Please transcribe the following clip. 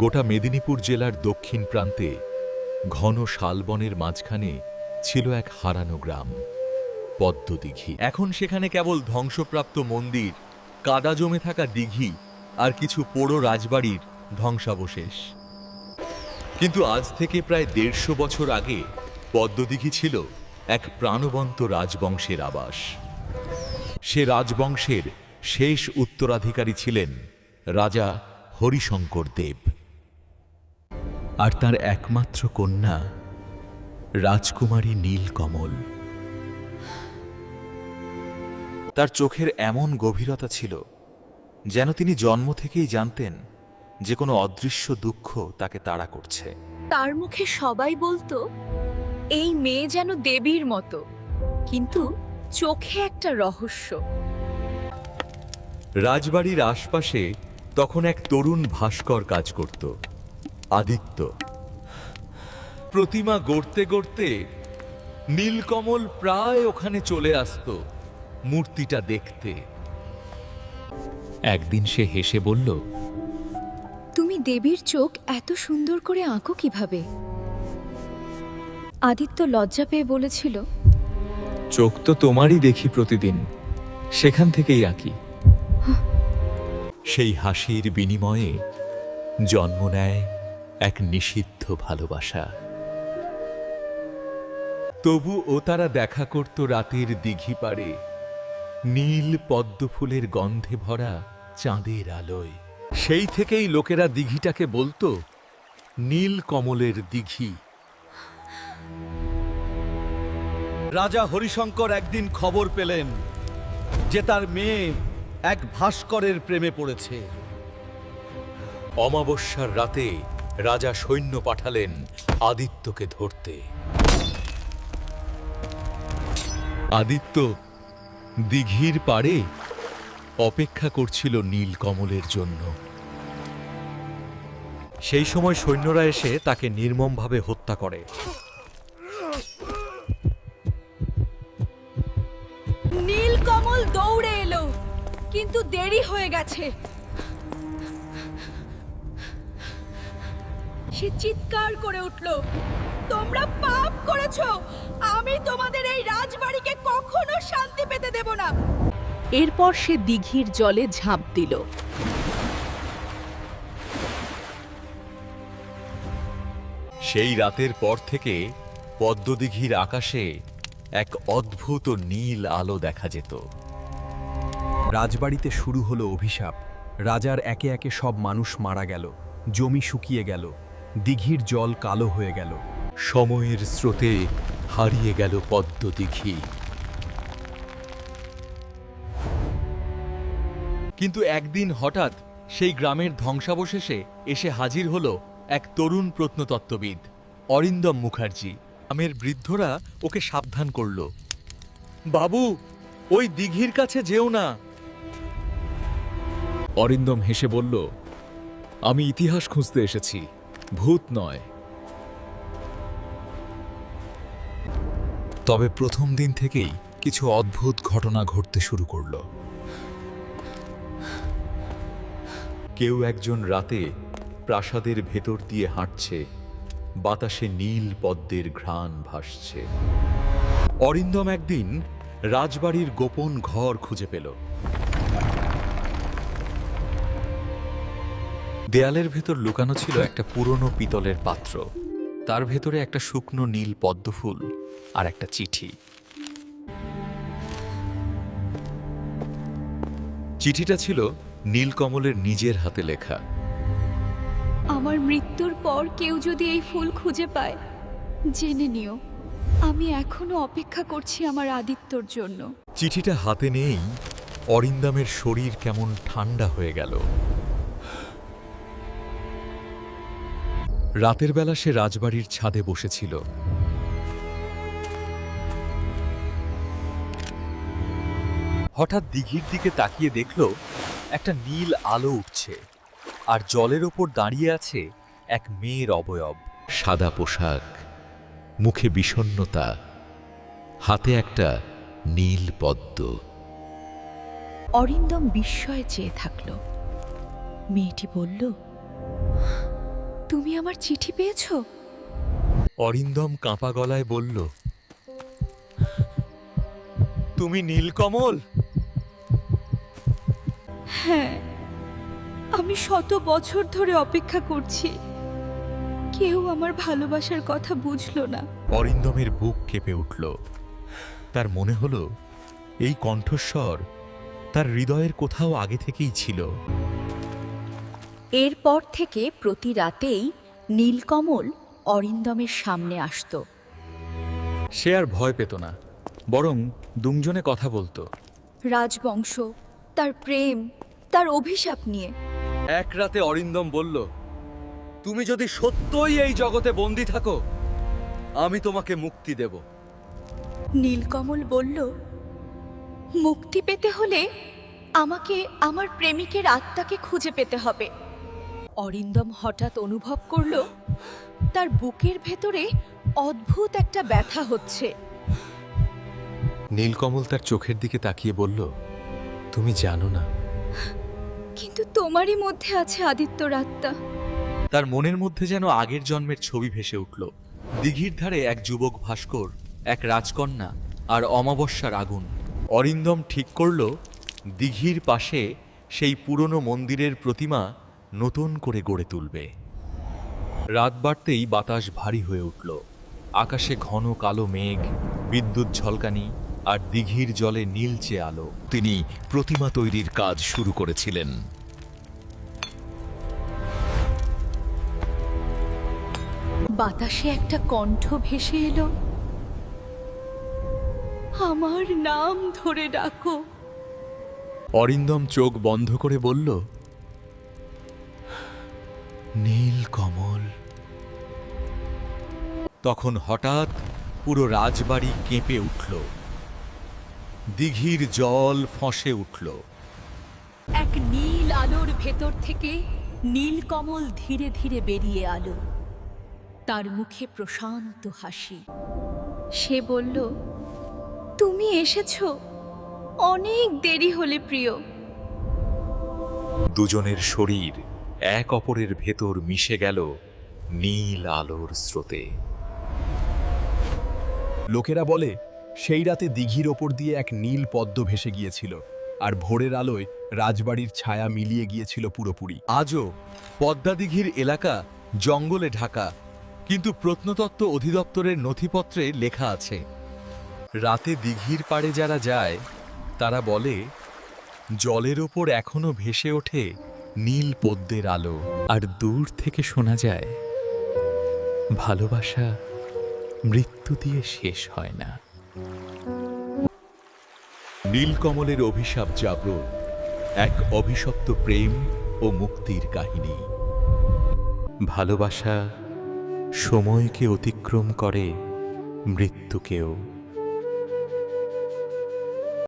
গোটা মেদিনীপুর জেলার দক্ষিণ প্রান্তে ঘন শালবনের মাঝখানে ছিল এক হারানো গ্রাম, পদ্মদিঘি। এখন সেখানে কেবল ধ্বংসপ্রাপ্ত মন্দির, কাদা জমে থাকা দিঘি আর কিছু পোড়ো রাজবাড়ির ধ্বংসাবশেষ। কিন্তু আজ থেকে প্রায় দেড়শো বছর আগে পদ্মদিঘি ছিল এক প্রাণবন্ত রাজবংশের আবাস। সে রাজবংশের শেষ উত্তরাধিকারী ছিলেন রাজা হরিশঙ্কর দেব। আর তার একমাত্র কন্যা রাজকুমারী নীলকমল। তার চোখের এমন গভীরতা ছিল যেন তিনি জন্ম থেকেই জানতেন যে কোনো অদৃশ্য দুঃখ তাকে তাড়া করছে। তার মুখে সবাই বলতো এই মেয়ে যেন দেবীর মতো। কিন্তু চোখে একটা রহস্য। রাজবাড়ির আশপাশে তখন এক তরুণ ভাস্কর কাজ করত। আদিত্য। প্রতিমা গড়তে গড়তে নীলকমল প্রায় ওখানে চলে আসতো মূর্তিটা দেখতে। একদিন সে হেসে বলল তুমি দেবীর চোখ এত সুন্দর করে আঁকো কীভাবে? আদিত্য লজ্জা পেয়ে বলেছিল চোখ তো তোমারই দেখি প্রতিদিন সেখান থেকেই আঁকি। সেই হাসির বিনিময়ে জন্ম নেয় এক নিষিদ্ধ ভালোবাসা। তবু ও তারা দেখা করত রাতের দিঘি পাড়ে। নীল পদ্মফুলের গন্ধে ভরা চাঁদের আলোয়। সেই থেকেই লোকেরা দিঘিটাকে বলতো নীল কমলের দিঘি। রাজা হরিশঙ্কর একদিন খবর পেলেন যে তার মেয়ে এক ভাস্করের প্রেমে পড়েছে। অমাবস্যার রাতে রাজা সৈন্য পাঠালেন আদিত্যকে ধরতে। আদিত্য দিঘির পাড়ে অপেক্ষা করছিল নীল কমলের জন্য। সেই সময় সৈন্যরা এসে তাকে নির্মমভাবে হত্যা করে। নীলকমল দৌড়ে এলো, কিন্তু দেরি হয়ে গেছে। সে চিৎকার করে উঠল। তোমরা পাপ করেছ! আমি তোমাদের এই রাজবাড়িকে কখনো শান্তি পেতে দেব না! এরপর সে দিঘির জলে ঝাঁপ দিল। সেই রাতের পর থেকে পদ্মদিঘির আকাশে এক অদ্ভুত নীল আলো দেখা যেত। রাজবাড়িতে শুরু হলো অভিশাপ। রাজার একে একে সব মানুষ মারা গেল, জমি শুকিয়ে গেল দিঘির জল কালো হয়ে গেল। সময়ের স্রোতে হারিয়ে গেল পদ্মদিঘি কিন্তু একদিন হঠাৎ সেই গ্রামের ধ্বংসাবশেষে এসে হাজির হলো এক তরুণ প্রত্নতত্ত্ববিদ, অরিন্দম মুখার্জি। গ্রামের বৃদ্ধরা ওকে সাবধান করল। বাবু, ওই দিঘির কাছে যেও না। অরিন্দম হেসে বলল, আমি ইতিহাস খুঁজতে এসেছি। ভূত নয়। তবে প্রথম দিন থেকেই কিছু অদ্ভুত ঘটনা ঘটতে শুরু করল। কেউ একজন রাতে প্রাসাদের ভেতর দিয়ে হাঁটছে, বাতাসে নীল পদ্মের ঘ্রাণ ভাসছে। অরিন্দম একদিন রাজবাড়ির গোপন ঘর খুঁজে পেল। দেয়ালের ভেতর লুকানো ছিল একটা পুরনো পিতলের পাত্র। তার ভেতরে একটা শুকনো নীল পদ্মফুল আর একটা চিঠি। চিঠিটা ছিল নীলকমলের নিজের হাতে লেখা। আমার মৃত্যুর পর কেউ যদি এই ফুল খুঁজে পায় জেনে নিও আমি এখনও অপেক্ষা করছি আমার আদিত্যর জন্য। চিঠিটা হাতে নেই অরিন্দামের শরীর কেমন ঠান্ডা হয়ে গেল। রাতের বেলা সে রাজবাড়ির ছাদে বসেছিল। হঠাৎ দিঘির দিকে তাকিয়ে দেখল একটা নীল আলো উঠছে আর জলের ওপর দাঁড়িয়ে আছে এক মেয়ের অবয়ব। সাদা পোশাক মুখে বিষণ্ণতা হাতে একটা নীল পদ্ম। অরিন্দম বিস্ময়ে চেয়ে থাকল। মেয়েটি বলল তুমি আমার চিঠি পেয়েছ? অরিন্দম কাঁপা গলায় বলল তুমি নীলকমল? হ্যাঁ আমি শত বছর ধরে অপেক্ষা করছি। কেউ আমার ভালোবাসার কথা বুঝলো না। অরিন্দমের বুক কেঁপে উঠল। তার মনে হলো এই কণ্ঠস্বর তার হৃদয়ের কোথাও আগে থেকেই ছিল। এরপর থেকে প্রতি রাতেই নীলকমল অরিন্দমের সামনে আসতো। সে আর ভয় পেত না বরং দুজনে কথা বলতো। রাজবংশ তার প্রেম তার অভিশাপ নিয়ে। এক রাতে অরিন্দম বলল তুমি যদি সত্যই এই জগতে বন্দি থাকো আমি তোমাকে মুক্তি দেব। নীলকমল বলল মুক্তি পেতে হলে আমাকে আমার প্রেমিকের আত্মাকে খুঁজে পেতে হবে। অরিন্দম হঠাৎ অনুভব করল তার বুকের ভেতরে অদ্ভুত একটা ব্যথা হচ্ছে। নীলকমল তার চোখের দিকে তাকিয়ে বলল তুমি জানো না। কিন্তু তোমারই মধ্যে আছে আদিত্যর আত্মা তার মনের মধ্যে যেন আগের জন্মের ছবি ভেসে উঠল। দিঘির ধারে এক যুবক ভাস্কর এক রাজকন্যা আর অমাবস্যার আগুন। অরিন্দম ঠিক করল দিঘির পাশে সেই পুরনো মন্দিরের প্রতিমা নতুন করে গড়ে তুলবে। রাত বাড়তেই বাতাস ভারী হয়ে উঠল। আকাশে ঘন কালো মেঘ বিদ্যুৎ ঝলকানি আর দিঘির জলে নীলচে আলো। তিনি প্রতিমা তৈরির কাজ শুরু করেছিলেন। বাতাসে একটা কণ্ঠ ভেসে এলো। আমার নাম ধরে ডাকো। অরিন্দম চোখ বন্ধ করে বলল নীল কমল। তখন হঠাৎ পুরো রাজবাড়ি কেঁপে উঠল। দিঘির জল ফসে উঠল। এক নীল আলোর ভেতর থেকে নীলকমল ধীরে ধীরে বেরিয়ে আলো তার মুখে প্রশান্ত হাসি। সে বলল তুমি এসেছ? অনেক দেরি হলে প্রিয়। দুজনের শরীর এক অপরের ভেতর মিশে গেল নীল আলোর স্রোতে। লোকেরা বলে, সেই রাতে দিঘির ওপর দিয়ে এক নীল পদ্ম ভেসে গিয়েছিল, আর ভোরের আলোয় রাজবাড়ির ছায়া মিলিয়ে গিয়েছিল পুরোপুরি। আজও পদ্মা দিঘির এলাকা জঙ্গলে ঢাকা, কিন্তু প্রত্নতত্ত্ব অধিদপ্তরের নথিপত্রে লেখা আছে। রাতে দিঘির পাড়ে যারা যায়, তারা বলে, জলের ওপর এখনও ভেসে ওঠে নীল পদ্মের আলো আর দূর থেকে শোনা যায়, ভালোবাসা মৃত্যু দিয়ে শেষ হয় না। নীলকমলের অভিশাপ জাগ্রত এক অভিশপ্ত প্রেম ও মুক্তির কাহিনী। ভালোবাসা সময়কে অতিক্রম করে মৃত্যুকেও।